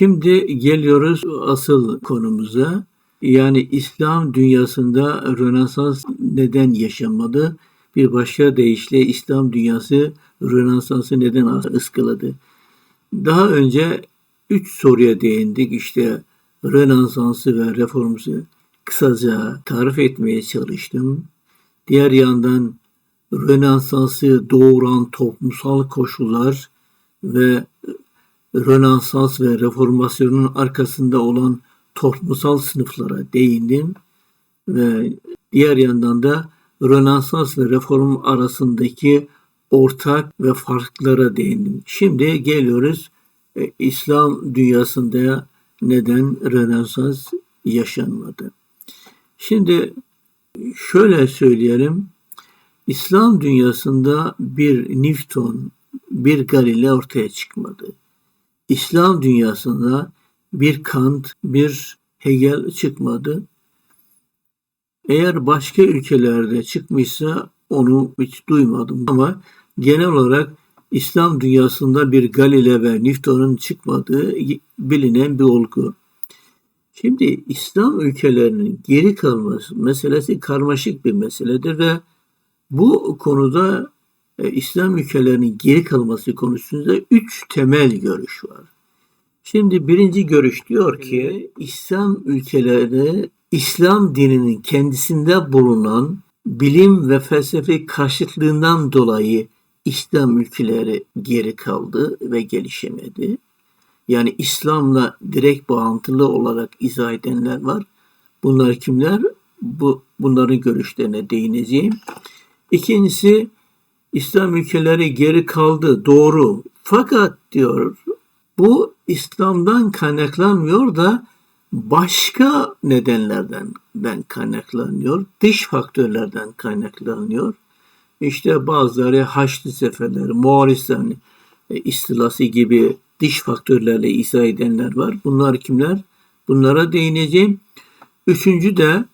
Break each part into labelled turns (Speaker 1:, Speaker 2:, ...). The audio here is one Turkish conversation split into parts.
Speaker 1: Şimdi geliyoruz asıl konumuza. Yani İslam dünyasında Rönesans neden yaşanmadı? Bir başka deyişle İslam dünyası Rönesans'ı neden ıskaladı? Daha önce üç soruya değindik. İşte Rönesans'ı ve reformusu kısaca tarif etmeye çalıştım. Diğer yandan Rönesans'ı doğuran toplumsal koşullar ve Rönesans ve reformasyonun arkasında olan toplumsal sınıflara değindim ve diğer yandan da Rönesans ve reform arasındaki ortak ve farklara değindim. Şimdi geliyoruz e, İslam dünyasında neden Rönesans yaşanmadı? Şimdi şöyle söyleyelim. İslam dünyasında bir Newton, bir Galile ortaya çıkmadı. İslam dünyasında bir Kant, bir Hegel çıkmadı. Eğer başka ülkelerde çıkmışsa onu hiç duymadım ama genel olarak İslam dünyasında bir Galile ve Newton'un çıkmadığı bilinen bir olgu. Şimdi İslam ülkelerinin geri kalması meselesi karmaşık bir meseledir ve bu konuda e, İslam ülkelerinin geri kalması konusunda üç temel görüş var. Şimdi birinci görüş diyor ki İslam ülkeleri İslam dininin kendisinde bulunan bilim ve felsefe karşıtlığından dolayı İslam ülkeleri geri kaldı ve gelişemedi. Yani İslam'la direkt bağıntılı olarak izah edenler var. Bunlar kimler? Bu, bunların görüşlerine değineceğim. İkincisi İslam ülkeleri geri kaldı. Doğru. Fakat diyor bu İslam'dan kaynaklanmıyor da başka nedenlerden ben kaynaklanıyor. Dış faktörlerden kaynaklanıyor. İşte bazıları Haçlı seferleri, Moğolistan e, istilası gibi dış faktörlerle izah edenler var. Bunlar kimler? Bunlara değineceğim. Üçüncü de,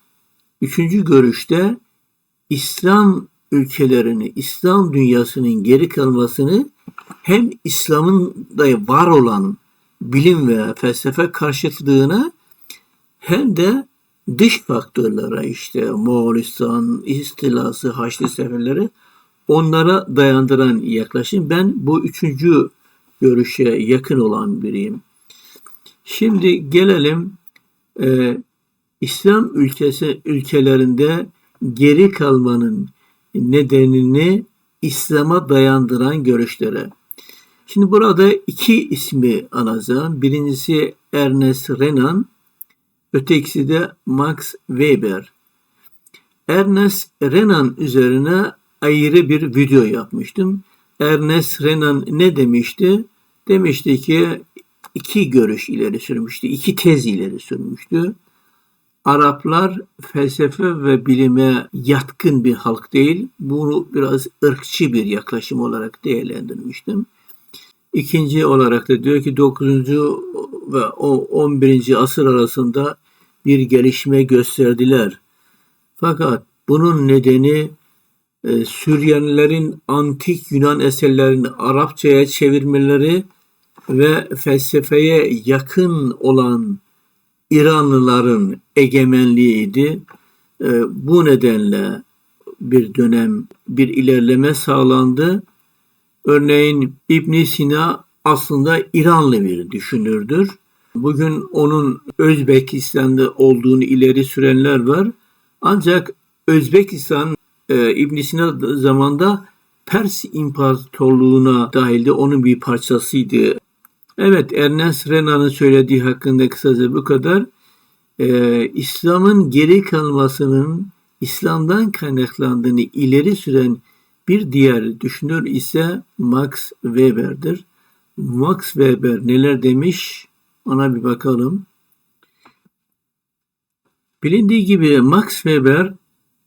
Speaker 1: üçüncü görüşte İslam ülkelerini, İslam dünyasının geri kalmasını hem İslam'ın da var olan bilim ve felsefe karşıtlığına hem de dış faktörlere işte Moğolistan, istilası, Haçlı seferleri onlara dayandıran yaklaşım. Ben bu üçüncü görüşe yakın olan biriyim. Şimdi gelelim e, İslam ülkesi ülkelerinde geri kalmanın nedenini İslam'a dayandıran görüşlere. Şimdi burada iki ismi alacağım. Birincisi Ernest Renan, ötekisi de Max Weber. Ernest Renan üzerine ayrı bir video yapmıştım. Ernest Renan ne demişti? Demişti ki iki görüş ileri sürmüştü, iki tez ileri sürmüştü. Araplar felsefe ve bilime yatkın bir halk değil. Bunu biraz ırkçı bir yaklaşım olarak değerlendirmiştim. İkinci olarak da diyor ki 9. ve 11. asır arasında bir gelişme gösterdiler. Fakat bunun nedeni e, Süryanilerin antik Yunan eserlerini Arapçaya çevirmeleri ve felsefeye yakın olan İranlıların egemenliğiydi. E, bu nedenle bir dönem bir ilerleme sağlandı. Örneğin İbn Sina aslında İranlı bir düşünürdür. Bugün onun Özbekistan'da olduğunu ileri sürenler var. Ancak Özbekistan e, İbn Sina zamanda Pers İmparatorluğu'na dahildi. Onun bir parçasıydı. Evet Ernest Renan'ın söylediği hakkında kısaca bu kadar. Ee, İslam'ın geri kalmasının İslam'dan kaynaklandığını ileri süren bir diğer düşünür ise Max Weber'dir. Max Weber neler demiş? Ona bir bakalım. Bilindiği gibi Max Weber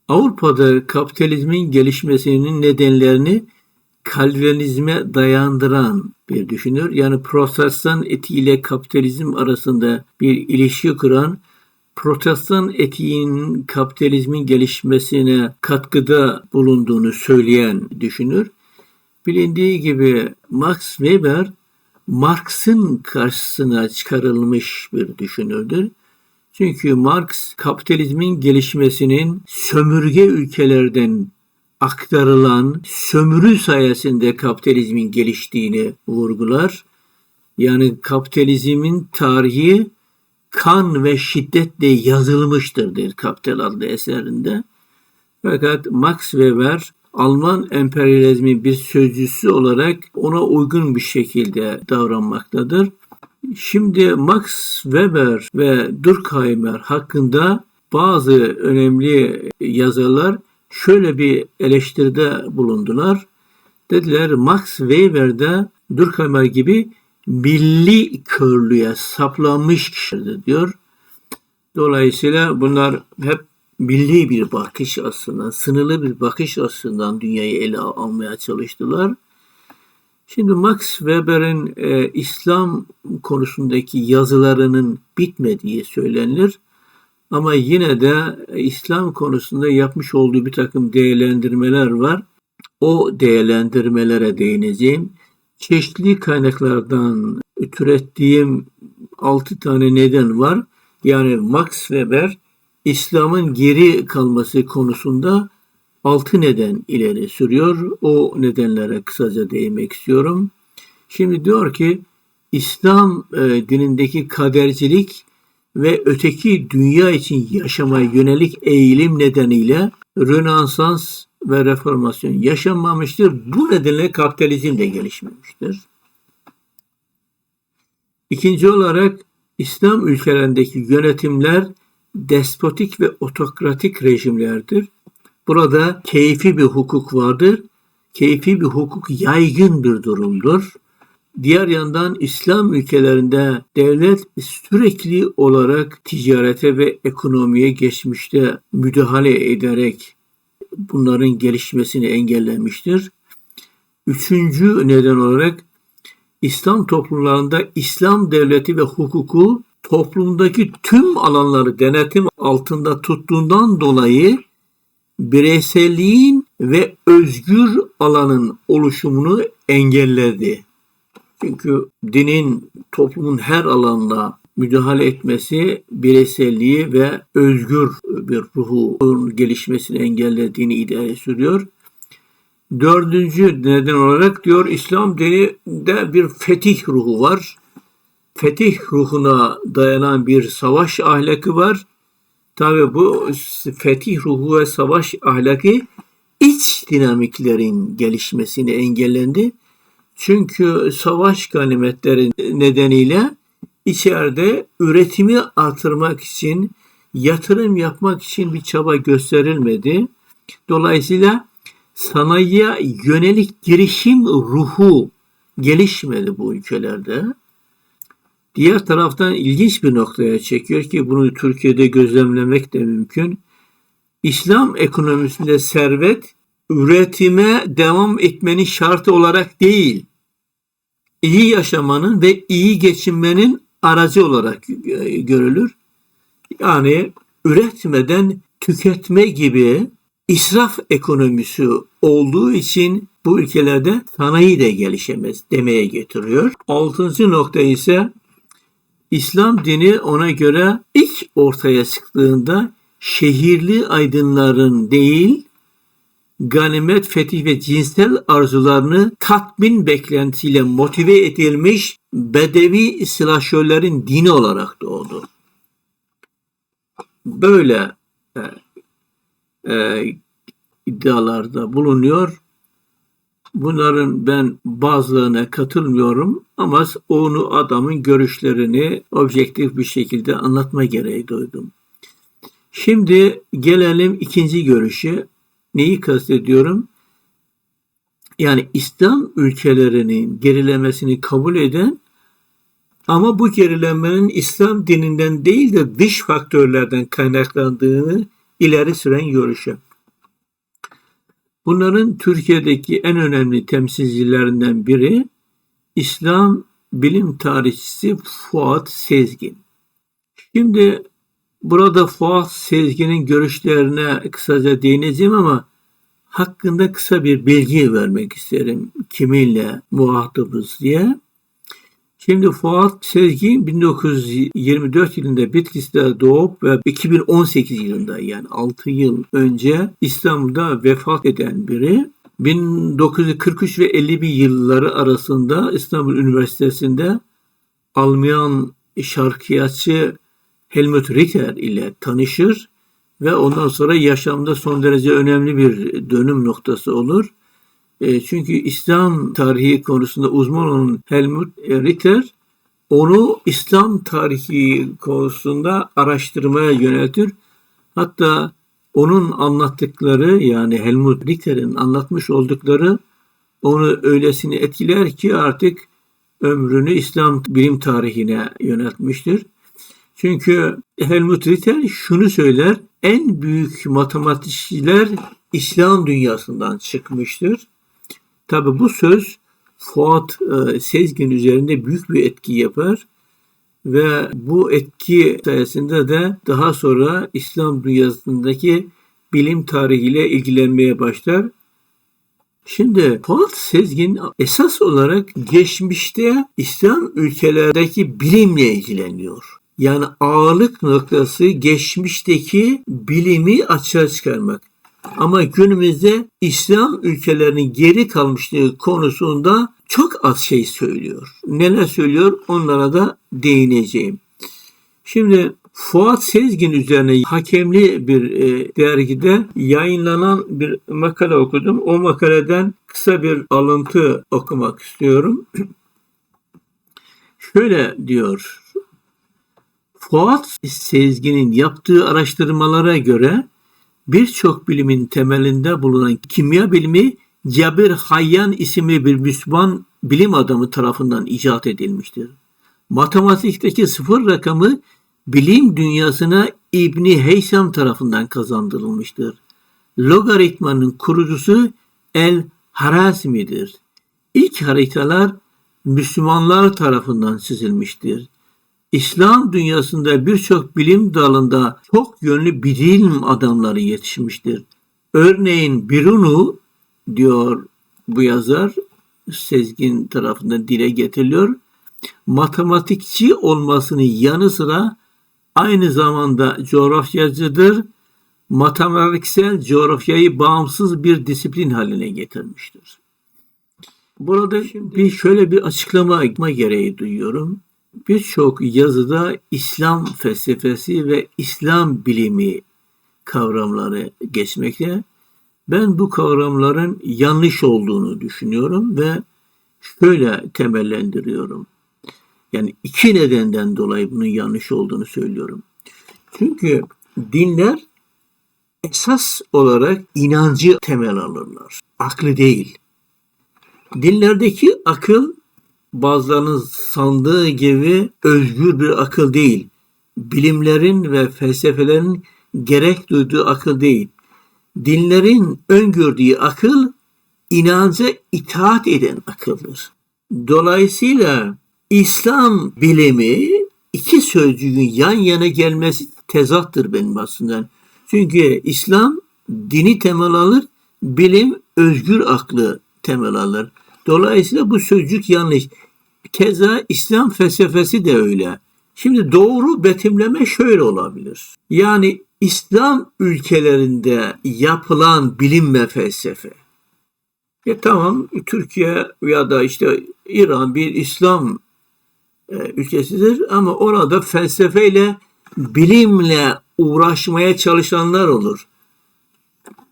Speaker 1: Avrupa'da kapitalizmin gelişmesinin nedenlerini kalvinizme dayandıran bir düşünür. Yani protestan etiğiyle kapitalizm arasında bir ilişki kuran protestan etiğinin kapitalizmin gelişmesine katkıda bulunduğunu söyleyen düşünür. Bilindiği gibi Max Weber Marx'ın karşısına çıkarılmış bir düşünürdür. Çünkü Marx kapitalizmin gelişmesinin sömürge ülkelerden aktarılan sömürü sayesinde kapitalizmin geliştiğini vurgular. Yani kapitalizmin tarihi kan ve şiddetle yazılmıştır der Kapital adlı eserinde. Fakat Max Weber Alman emperyalizmin bir sözcüsü olarak ona uygun bir şekilde davranmaktadır. Şimdi Max Weber ve Durkheim hakkında bazı önemli yazarlar şöyle bir eleştiride bulundular. Dediler Max Weber de Durkheim gibi milli körlüğe saplanmış kişidir diyor. Dolayısıyla bunlar hep milli bir bakış aslında, sınırlı bir bakış açısından dünyayı ele almaya çalıştılar. Şimdi Max Weber'in e, İslam konusundaki yazılarının bitmediği söylenir. Ama yine de İslam konusunda yapmış olduğu bir takım değerlendirmeler var. O değerlendirmelere değineceğim. Çeşitli kaynaklardan türettiğim 6 tane neden var. Yani Max Weber İslam'ın geri kalması konusunda altı neden ileri sürüyor. O nedenlere kısaca değinmek istiyorum. Şimdi diyor ki İslam e, dinindeki kadercilik ve öteki dünya için yaşamaya yönelik eğilim nedeniyle Rönesans ve reformasyon yaşanmamıştır. Bu nedenle kapitalizm de gelişmemiştir. İkinci olarak İslam ülkelerindeki yönetimler despotik ve otokratik rejimlerdir. Burada keyfi bir hukuk vardır. Keyfi bir hukuk yaygın bir durumdur. Diğer yandan İslam ülkelerinde devlet sürekli olarak ticarete ve ekonomiye geçmişte müdahale ederek bunların gelişmesini engellemiştir. Üçüncü neden olarak İslam toplumlarında İslam devleti ve hukuku toplumdaki tüm alanları denetim altında tuttuğundan dolayı bireyselliğin ve özgür alanın oluşumunu engelledi. Çünkü dinin toplumun her alanında müdahale etmesi bireyselliği ve özgür bir ruhun gelişmesini engellediğini iddia sürüyor. Dördüncü neden olarak diyor İslam dininde bir fetih ruhu var. Fetih ruhuna dayanan bir savaş ahlakı var. Tabi bu fetih ruhu ve savaş ahlakı iç dinamiklerin gelişmesini engellendi. Çünkü savaş ganimetleri nedeniyle içeride üretimi artırmak için, yatırım yapmak için bir çaba gösterilmedi. Dolayısıyla sanayiye yönelik girişim ruhu gelişmedi bu ülkelerde. Diğer taraftan ilginç bir noktaya çekiyor ki bunu Türkiye'de gözlemlemek de mümkün. İslam ekonomisinde servet üretime devam etmenin şartı olarak değil, iyi yaşamanın ve iyi geçinmenin aracı olarak görülür. Yani üretmeden tüketme gibi israf ekonomisi olduğu için bu ülkelerde sanayi de gelişemez demeye getiriyor. Altıncı nokta ise İslam dini ona göre ilk ortaya çıktığında şehirli aydınların değil, ganimet, fetih ve cinsel arzularını tatmin beklentisiyle motive edilmiş bedevi silahşörlerin dini olarak doğdu. Böyle e, e, iddialarda bulunuyor. Bunların ben bazılarına katılmıyorum ama onu adamın görüşlerini objektif bir şekilde anlatma gereği duydum. Şimdi gelelim ikinci görüşe. Neyi kastediyorum? Yani İslam ülkelerinin gerilemesini kabul eden ama bu gerilemenin İslam dininden değil de dış faktörlerden kaynaklandığını ileri süren görüşe. Bunların Türkiye'deki en önemli temsilcilerinden biri İslam bilim tarihçisi Fuat Sezgin. Şimdi burada Fuat Sezgin'in görüşlerine kısaca değineceğim ama hakkında kısa bir bilgi vermek isterim kiminle muhatabız diye. Şimdi Fuat Sezgin 1924 yılında Bitlis'te doğup ve 2018 yılında yani 6 yıl önce İstanbul'da vefat eden biri. 1943 ve 51 yılları arasında İstanbul Üniversitesi'nde Alman şarkıyatçı Helmut Ritter ile tanışır ve ondan sonra yaşamda son derece önemli bir dönüm noktası olur. E, çünkü İslam tarihi konusunda uzman olan Helmut Ritter onu İslam tarihi konusunda araştırmaya yöneltir. Hatta onun anlattıkları yani Helmut Ritter'in anlatmış oldukları onu öylesine etkiler ki artık ömrünü İslam bilim tarihine yöneltmiştir. Çünkü Helmut Ritter şunu söyler, en büyük matematikçiler İslam dünyasından çıkmıştır. Tabi bu söz Fuat e, Sezgin üzerinde büyük bir etki yapar ve bu etki sayesinde de daha sonra İslam dünyasındaki bilim tarihiyle ilgilenmeye başlar. Şimdi Fuat Sezgin esas olarak geçmişte İslam ülkelerdeki bilimle ilgileniyor. Yani ağırlık noktası geçmişteki bilimi açığa çıkarmak. Ama günümüzde İslam ülkelerinin geri kalmışlığı konusunda çok az şey söylüyor. Neler söylüyor onlara da değineceğim. Şimdi Fuat Sezgin üzerine hakemli bir e, dergide yayınlanan bir makale okudum. O makaleden kısa bir alıntı okumak istiyorum. Şöyle diyor. Fuat Sezgin'in yaptığı araştırmalara göre birçok bilimin temelinde bulunan kimya bilimi Cabir Hayyan isimli bir Müslüman bilim adamı tarafından icat edilmiştir. Matematikteki sıfır rakamı bilim dünyasına İbni Heysam tarafından kazandırılmıştır. Logaritmanın kurucusu El Harazmi'dir. İlk haritalar Müslümanlar tarafından çizilmiştir. İslam dünyasında birçok bilim dalında çok yönlü bilim adamları yetişmiştir. Örneğin Birunu diyor bu yazar Sezgin tarafından dile getiriliyor. Matematikçi olmasının yanı sıra aynı zamanda coğrafyacıdır. Matematiksel coğrafyayı bağımsız bir disiplin haline getirmiştir. Burada Şimdi, bir şöyle bir açıklama gereği duyuyorum birçok yazıda İslam felsefesi ve İslam bilimi kavramları geçmekte. Ben bu kavramların yanlış olduğunu düşünüyorum ve şöyle temellendiriyorum. Yani iki nedenden dolayı bunun yanlış olduğunu söylüyorum. Çünkü dinler esas olarak inancı temel alırlar. Aklı değil. Dinlerdeki akıl bazılarının sandığı gibi özgür bir akıl değil. Bilimlerin ve felsefelerin gerek duyduğu akıl değil. Dinlerin öngördüğü akıl inanca itaat eden akıldır. Dolayısıyla İslam bilimi iki sözcüğün yan yana gelmesi tezattır benim aslında. Çünkü İslam dini temel alır, bilim özgür aklı temel alır. Dolayısıyla bu sözcük yanlış. Keza İslam felsefesi de öyle. Şimdi doğru betimleme şöyle olabilir. Yani İslam ülkelerinde yapılan bilim ve felsefe. Ya tamam Türkiye ya da işte İran bir İslam e, ülkesidir ama orada felsefeyle bilimle uğraşmaya çalışanlar olur.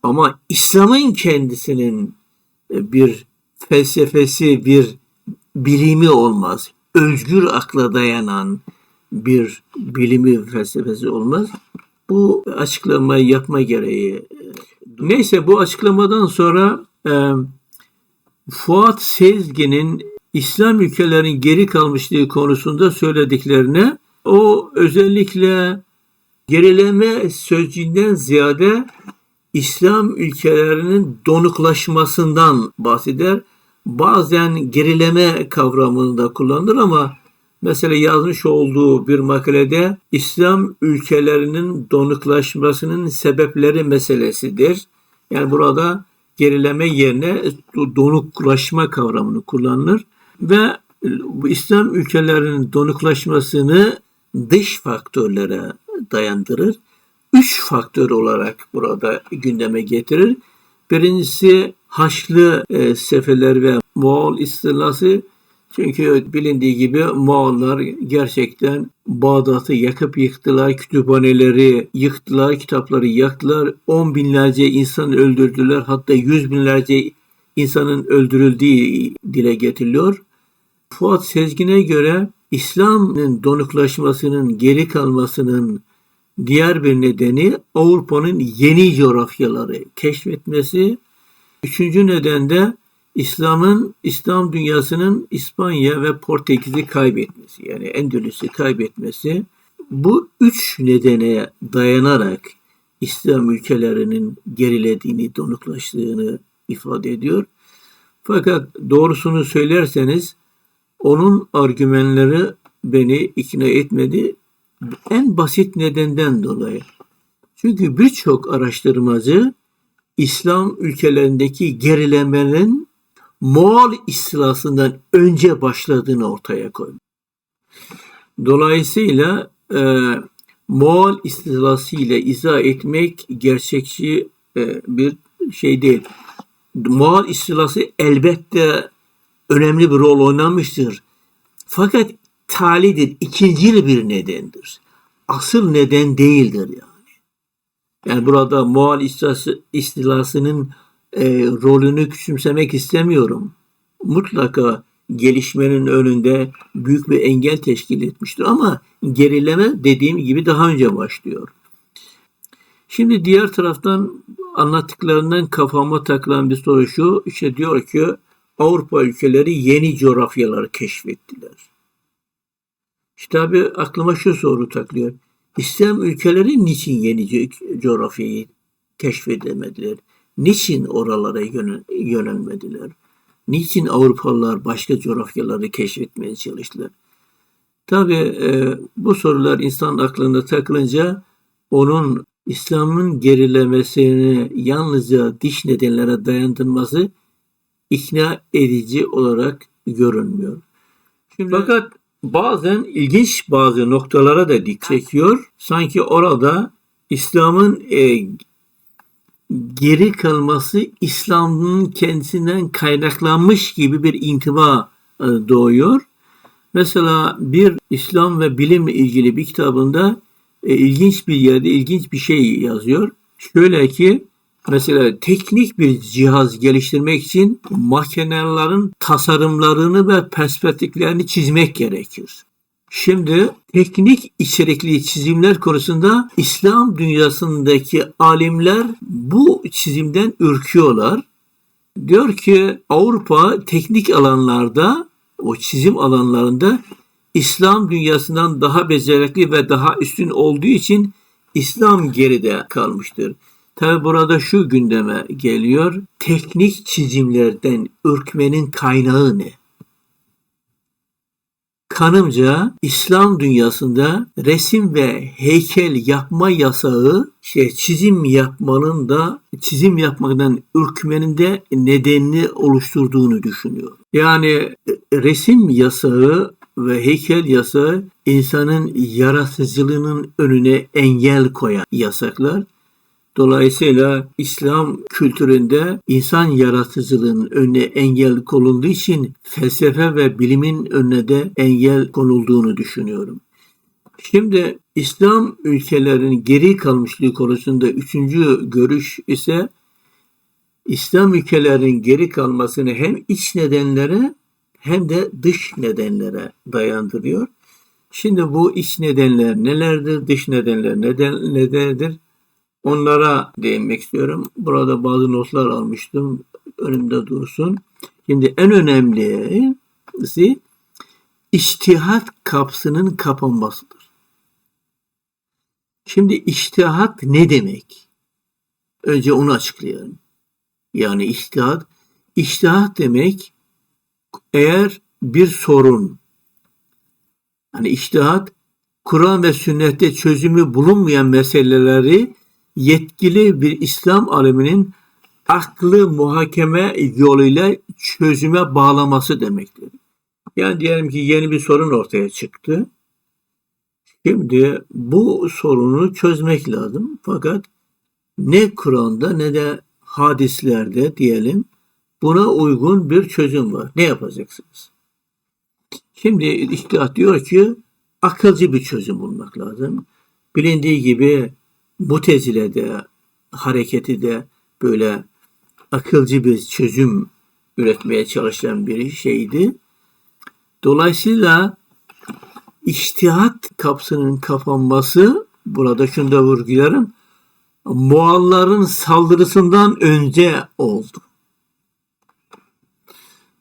Speaker 1: Ama İslam'ın kendisinin e, bir felsefesi, bir bilimi olmaz. Özgür akla dayanan bir bilimi felsefesi olmaz. Bu açıklamayı yapma gereği. Neyse bu açıklamadan sonra e, Fuat Sezgin'in İslam ülkelerin geri kalmışlığı konusunda söylediklerine o özellikle gerileme sözcüğünden ziyade İslam ülkelerinin donuklaşmasından bahseder. Bazen gerileme kavramını da kullanır ama mesela yazmış olduğu bir makalede İslam ülkelerinin donuklaşmasının sebepleri meselesidir. Yani burada gerileme yerine donuklaşma kavramını kullanılır ve İslam ülkelerinin donuklaşmasını dış faktörlere dayandırır. Üç faktör olarak burada gündeme getirir. Birincisi Haçlı e, seferler ve Moğol istilası. Çünkü bilindiği gibi Moğollar gerçekten Bağdat'ı yakıp yıktılar, kütüphaneleri yıktılar, kitapları yaktılar, on binlerce insan öldürdüler, hatta yüz binlerce insanın öldürüldüğü dile getiriliyor. Fuat Sezgin'e göre İslam'ın donuklaşmasının, geri kalmasının diğer bir nedeni Avrupa'nın yeni coğrafyaları keşfetmesi. Üçüncü neden de İslam'ın, İslam dünyasının İspanya ve Portekiz'i kaybetmesi, yani Endülüs'ü kaybetmesi. Bu üç nedene dayanarak İslam ülkelerinin gerilediğini, donuklaştığını ifade ediyor. Fakat doğrusunu söylerseniz onun argümanları beni ikna etmedi. En basit nedenden dolayı. Çünkü birçok araştırmacı İslam ülkelerindeki gerilemenin Moğol istilasından önce başladığını ortaya koydu. Dolayısıyla e, Moğol istilası ile izah etmek gerçekçi e, bir şey değil. Moğol istilası elbette önemli bir rol oynamıştır. Fakat talidir, ikinci bir nedendir. Asıl neden değildir yani. Yani burada Moğol istilası, istilasının e, rolünü küçümsemek istemiyorum. Mutlaka gelişmenin önünde büyük bir engel teşkil etmiştir. Ama gerileme dediğim gibi daha önce başlıyor. Şimdi diğer taraftan anlattıklarından kafama takılan bir soru şu. İşte diyor ki Avrupa ülkeleri yeni coğrafyaları keşfettiler. Abi aklıma şu soru takılıyor. İslam ülkeleri niçin yeni coğrafyayı keşfedemediler? Niçin oralara yönelmediler? Niçin Avrupalılar başka coğrafyaları keşfetmeye çalıştılar? Tabi e, bu sorular insan aklında takılınca onun İslam'ın gerilemesini yalnızca diş nedenlere dayandırması ikna edici olarak görünmüyor. Şimdi, Fakat bazen ilginç bazı noktalara da dik çekiyor. Sanki orada İslam'ın e, geri kalması İslam'ın kendisinden kaynaklanmış gibi bir intiba e, doğuyor. Mesela bir İslam ve bilimle ilgili bir kitabında e, ilginç bir yerde ilginç bir şey yazıyor. Şöyle ki mesela teknik bir cihaz geliştirmek için makinelerin tasarımlarını ve perspektiflerini çizmek gerekir. Şimdi teknik içerikli çizimler konusunda İslam dünyasındaki alimler bu çizimden ürküyorlar. Diyor ki Avrupa teknik alanlarda o çizim alanlarında İslam dünyasından daha becerikli ve daha üstün olduğu için İslam geride kalmıştır. Tabi burada şu gündeme geliyor. Teknik çizimlerden ürkmenin kaynağı ne? Kanımca İslam dünyasında resim ve heykel yapma yasağı şey çizim yapmanın da çizim yapmaktan ürkmenin de nedenini oluşturduğunu düşünüyor. Yani resim yasağı ve heykel yasağı insanın yaratıcılığının önüne engel koyan yasaklar. Dolayısıyla İslam kültüründe insan yaratıcılığının önüne engel konulduğu için felsefe ve bilimin önüne de engel konulduğunu düşünüyorum. Şimdi İslam ülkelerinin geri kalmışlığı konusunda üçüncü görüş ise İslam ülkelerinin geri kalmasını hem iç nedenlere hem de dış nedenlere dayandırıyor. Şimdi bu iç nedenler nelerdir, dış nedenler neden nedendir? Onlara değinmek istiyorum. Burada bazı notlar almıştım. Önümde dursun. Şimdi en önemlisi iştihat kapsının kapanmasıdır. Şimdi iştihat ne demek? Önce onu açıklayalım. Yani iştihat, iştihat demek eğer bir sorun, hani iştihat, Kur'an ve sünnette çözümü bulunmayan meseleleri yetkili bir İslam aleminin aklı muhakeme yoluyla çözüme bağlaması demektir. Yani diyelim ki yeni bir sorun ortaya çıktı. Şimdi bu sorunu çözmek lazım. Fakat ne Kur'an'da ne de hadislerde diyelim buna uygun bir çözüm var. Ne yapacaksınız? Şimdi İhtiyat diyor ki akılcı bir çözüm bulmak lazım. Bilindiği gibi Mutezile'de hareketi de böyle akılcı bir çözüm üretmeye çalışan bir şeydi. Dolayısıyla iştihat kapsının kapanması burada şunu da vurgularım. Moğolların saldırısından önce oldu.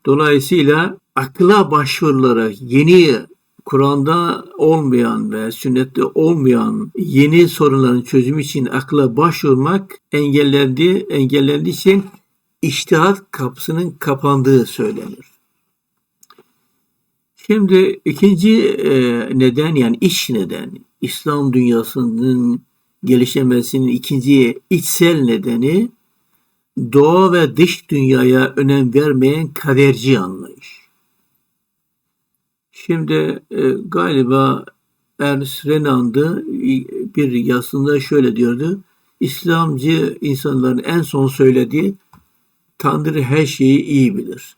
Speaker 1: Dolayısıyla akla başvurularak yeni Kur'an'da olmayan ve sünnette olmayan yeni sorunların çözümü için akla başvurmak engellendi, engellendiği için iştihat kapısının kapandığı söylenir. Şimdi ikinci e, neden yani iç neden İslam dünyasının gelişemesinin ikinci içsel nedeni doğa ve dış dünyaya önem vermeyen kaderci anlayış. Şimdi e, galiba Ernst Renan'dı bir yazısında şöyle diyordu. İslamcı insanların en son söylediği Tanrı her şeyi iyi bilir.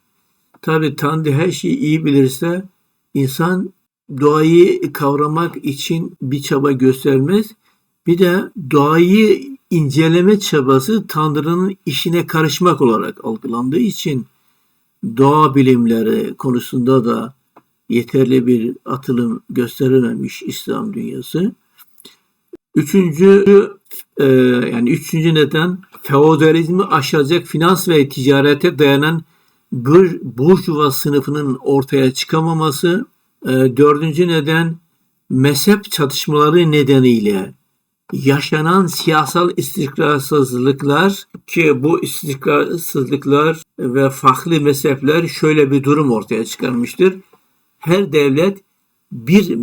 Speaker 1: Tabi Tanrı her şeyi iyi bilirse insan doğayı kavramak için bir çaba göstermez. Bir de doğayı inceleme çabası Tanrı'nın işine karışmak olarak algılandığı için doğa bilimleri konusunda da yeterli bir atılım gösterememiş İslam dünyası. Üçüncü e, yani üçüncü neden feodalizmi aşacak finans ve ticarete dayanan bir burjuva sınıfının ortaya çıkamaması. E, dördüncü neden mezhep çatışmaları nedeniyle yaşanan siyasal istikrarsızlıklar ki bu istikrarsızlıklar ve farklı mezhepler şöyle bir durum ortaya çıkarmıştır. Her devlet bir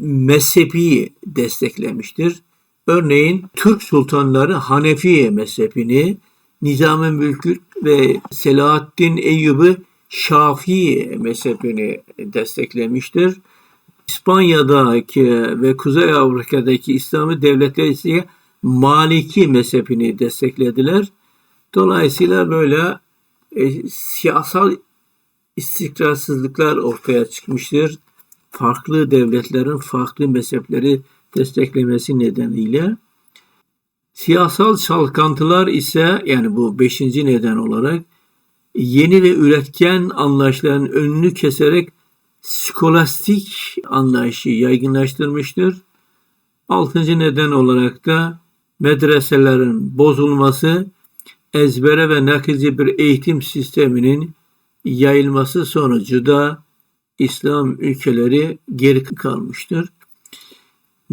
Speaker 1: mezhebi desteklemiştir. Örneğin Türk sultanları Hanefi mezhebini, Nizam-ı Mülkü ve Selahaddin Eyyubi Şafii mezhebini desteklemiştir. İspanya'daki ve Kuzey Avrupa'daki İslami devletler ise Maliki mezhebini desteklediler. Dolayısıyla böyle e, siyasal istikrarsızlıklar ortaya çıkmıştır. Farklı devletlerin farklı mezhepleri desteklemesi nedeniyle. Siyasal çalkantılar ise yani bu beşinci neden olarak yeni ve üretken anlayışların önünü keserek skolastik anlayışı yaygınlaştırmıştır. Altıncı neden olarak da medreselerin bozulması, ezbere ve nakilci bir eğitim sisteminin yayılması sonucu da İslam ülkeleri geri kalmıştır.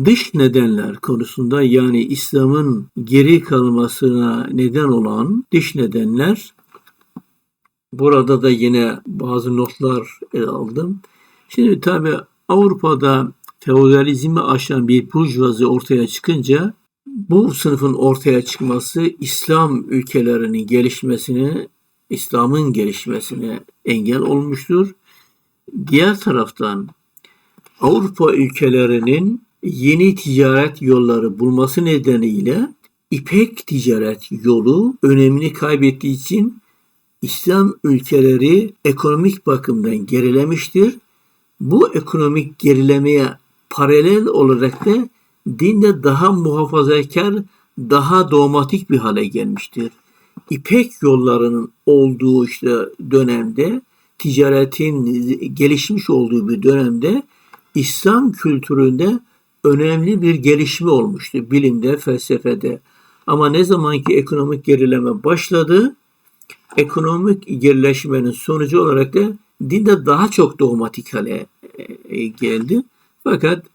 Speaker 1: Dış nedenler konusunda yani İslam'ın geri kalmasına neden olan dış nedenler burada da yine bazı notlar ele aldım. Şimdi tabi Avrupa'da feodalizmi aşan bir burjuvazi ortaya çıkınca bu sınıfın ortaya çıkması İslam ülkelerinin gelişmesine, İslam'ın gelişmesine engel olmuştur. Diğer taraftan Avrupa ülkelerinin yeni ticaret yolları bulması nedeniyle İpek ticaret yolu önemini kaybettiği için İslam ülkeleri ekonomik bakımdan gerilemiştir bu ekonomik gerilemeye paralel olarak da dinde daha muhafazakar, daha dogmatik bir hale gelmiştir. İpek yollarının olduğu işte dönemde, ticaretin gelişmiş olduğu bir dönemde İslam kültüründe önemli bir gelişme olmuştu bilimde, felsefede. Ama ne zamanki ekonomik gerileme başladı, ekonomik gerileşmenin sonucu olarak da dinde daha çok dogmatik hale e, geldi. Fakat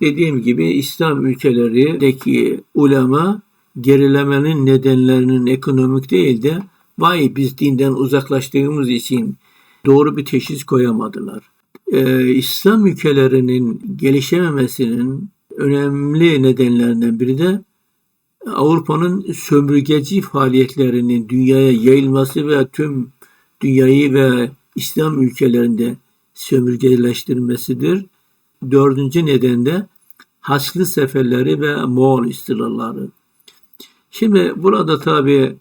Speaker 1: dediğim gibi İslam ülkelerindeki ulema gerilemenin nedenlerinin ekonomik değil de vay biz dinden uzaklaştığımız için doğru bir teşhis koyamadılar. Ee, İslam ülkelerinin gelişememesinin önemli nedenlerinden biri de Avrupa'nın sömürgeci faaliyetlerinin dünyaya yayılması ve tüm dünyayı ve İslam ülkelerinde sömürgeleştirmesidir. Dördüncü neden de Haçlı seferleri ve Moğol istilaları. Şimdi burada tabi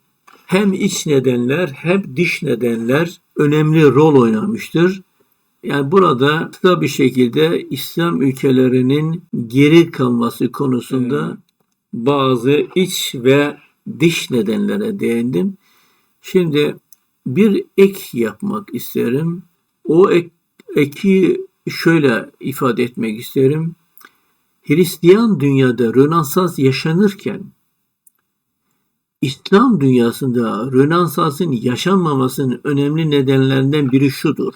Speaker 1: hem iç nedenler hem dış nedenler önemli rol oynamıştır. Yani burada kısa bir şekilde İslam ülkelerinin geri kalması konusunda
Speaker 2: Evet.
Speaker 1: bazı iç ve dış nedenlere değindim. Şimdi bir ek yapmak isterim. O ek, eki şöyle ifade etmek isterim. Hristiyan dünyada Rönesans yaşanırken İslam dünyasında Rönesans'ın yaşanmamasının önemli nedenlerinden biri şudur.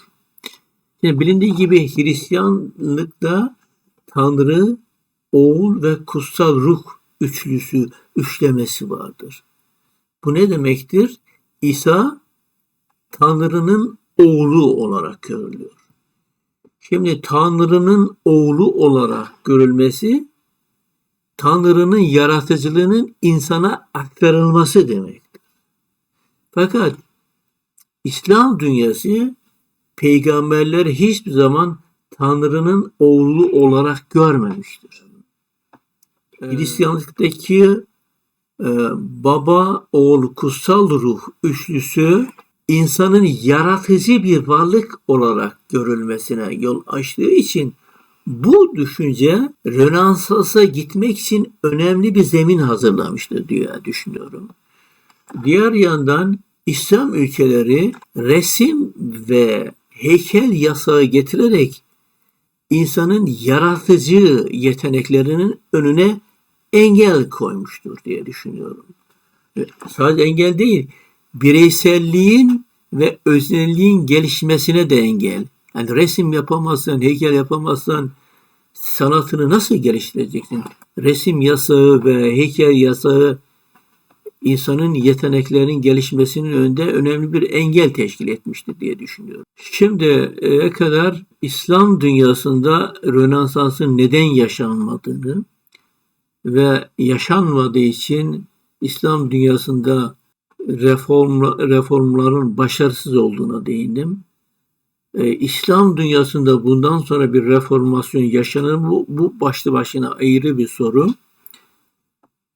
Speaker 1: Şimdi bilindiği gibi Hristiyanlıkta Tanrı, Oğul ve Kutsal Ruh üçlüsü, üçlemesi vardır. Bu ne demektir? İsa Tanrı'nın oğlu olarak görülüyor. Şimdi Tanrı'nın oğlu olarak görülmesi Tanrı'nın yaratıcılığının insana aktarılması demektir. Fakat İslam dünyası peygamberleri hiçbir zaman Tanrı'nın oğlu olarak görmemiştir. Hristiyanlıktaki e, baba, oğul, kutsal ruh üçlüsü insanın yaratıcı bir varlık olarak görülmesine yol açtığı için bu düşünce Rönesans'a gitmek için önemli bir zemin hazırlamıştır diye düşünüyorum. Diğer yandan İslam ülkeleri resim ve heykel yasağı getirerek insanın yaratıcı yeteneklerinin önüne engel koymuştur diye düşünüyorum. Sadece engel değil, bireyselliğin ve öznelliğin gelişmesine de engel. Yani resim yapamazsan, heykel yapamazsan sanatını nasıl geliştireceksin? Resim yasağı ve heykel yasağı insanın yeteneklerinin gelişmesinin önünde önemli bir engel teşkil etmiştir diye düşünüyorum. Şimdiye kadar İslam dünyasında Rönesans'ın neden yaşanmadığını ve yaşanmadığı için İslam dünyasında reform, reformların başarısız olduğuna değindim. Ee, İslam dünyasında bundan sonra bir reformasyon yaşanır mı? Bu, bu başlı başına ayrı bir soru.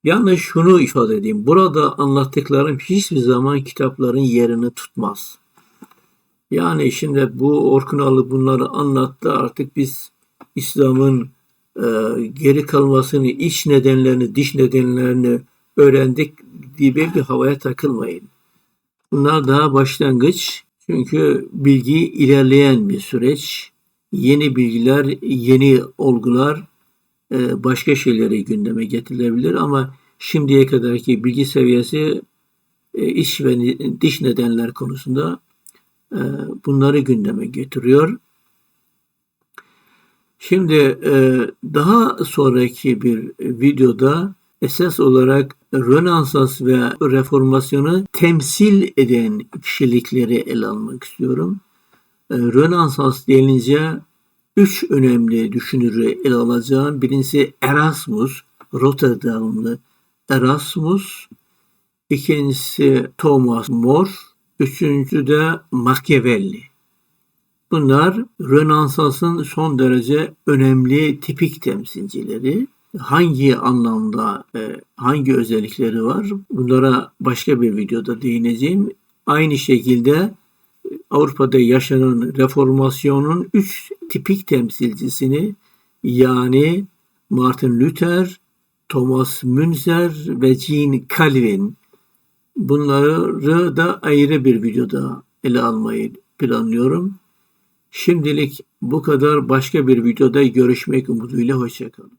Speaker 1: Yalnız şunu ifade edeyim. Burada anlattıklarım hiçbir zaman kitapların yerini tutmaz. Yani şimdi bu Orkunalı bunları anlattı. Artık biz İslam'ın e, geri kalmasını, iç nedenlerini, dış nedenlerini öğrendik diye bir havaya takılmayın. Bunlar daha başlangıç. Çünkü bilgi ilerleyen bir süreç. Yeni bilgiler, yeni olgular e, başka şeyleri gündeme getirilebilir ama şimdiye kadarki bilgi seviyesi e, iç ve dış nedenler konusunda e, bunları gündeme getiriyor. Şimdi daha sonraki bir videoda esas olarak Rönesans ve Reformasyonu temsil eden kişilikleri ele almak istiyorum. Rönesans denince üç önemli düşünürü ele alacağım. Birincisi Erasmus, Rotterdamlı Erasmus. İkincisi Thomas More. Üçüncü de Machiavelli. Bunlar Rönesans'ın son derece önemli tipik temsilcileri. Hangi anlamda, e, hangi özellikleri var? Bunlara başka bir videoda değineceğim. Aynı şekilde Avrupa'da yaşanan reformasyonun üç tipik temsilcisini yani Martin Luther, Thomas Münzer ve Jean Calvin bunları da ayrı bir videoda ele almayı planlıyorum. Şimdilik bu kadar başka bir videoda görüşmek umuduyla hoşçakalın.